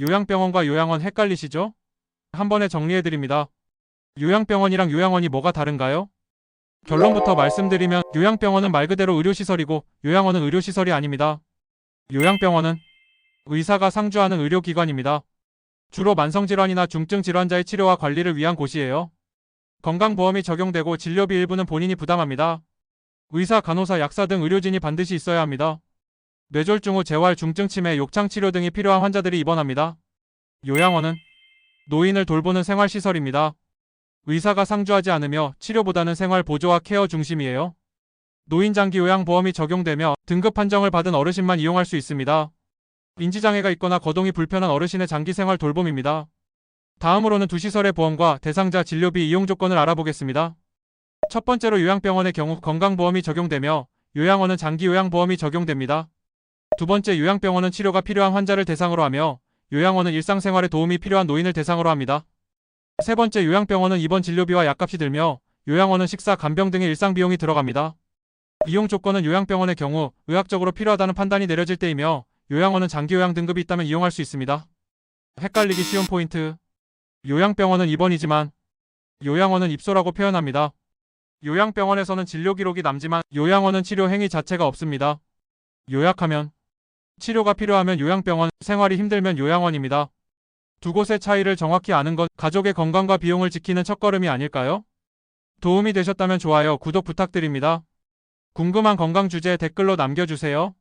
요양병원과 요양원 헷갈리시죠? 한 번에 정리해드립니다. 요양병원이랑 요양원이 뭐가 다른가요? 결론부터 말씀드리면 요양병원은 말 그대로 의료시설이고 요양원은 의료시설이 아닙니다. 요양병원은 의사가 상주하는 의료기관입니다. 주로 만성질환이나 중증 질환자의 치료와 관리를 위한 곳이에요. 건강보험이 적용되고 진료비 일부는 본인이 부담합니다. 의사, 간호사, 약사 등 의료진이 반드시 있어야 합니다. 뇌졸중 후 재활, 중증 치매, 욕창 치료 등이 필요한 환자들이 입원합니다. 요양원은 노인을 돌보는 생활시설입니다. 의사가 상주하지 않으며 치료보다는 생활 보조와 케어 중심이에요. 노인 장기 요양 보험이 적용되며 등급 판정을 받은 어르신만 이용할 수 있습니다. 인지장애가 있거나 거동이 불편한 어르신의 장기 생활 돌봄입니다. 다음으로는 두 시설의 보험과 대상자 진료비 이용 조건을 알아보겠습니다. 첫 번째로 요양병원의 경우 건강보험이 적용되며 요양원은 장기 요양보험이 적용됩니다. 두 번째 요양병원은 치료가 필요한 환자를 대상으로 하며 요양원은 일상생활에 도움이 필요한 노인을 대상으로 합니다. 세 번째 요양병원은 입원 진료비와 약값이 들며 요양원은 식사, 간병 등의 일상 비용이 들어갑니다. 이용 조건은 요양병원의 경우 의학적으로 필요하다는 판단이 내려질 때이며 요양원은 장기 요양 등급이 있다면 이용할 수 있습니다. 헷갈리기 쉬운 포인트. 요양병원은 입원이지만 요양원은 입소라고 표현합니다. 요양병원에서는 진료 기록이 남지만 요양원은 치료 행위 자체가 없습니다. 요약하면 치료가 필요하면 요양병원, 생활이 힘들면 요양원입니다. 두 곳의 차이를 정확히 아는 것 가족의 건강과 비용을 지키는 첫걸음이 아닐까요? 도움이 되셨다면 좋아요, 구독 부탁드립니다. 궁금한 건강 주제 댓글로 남겨주세요.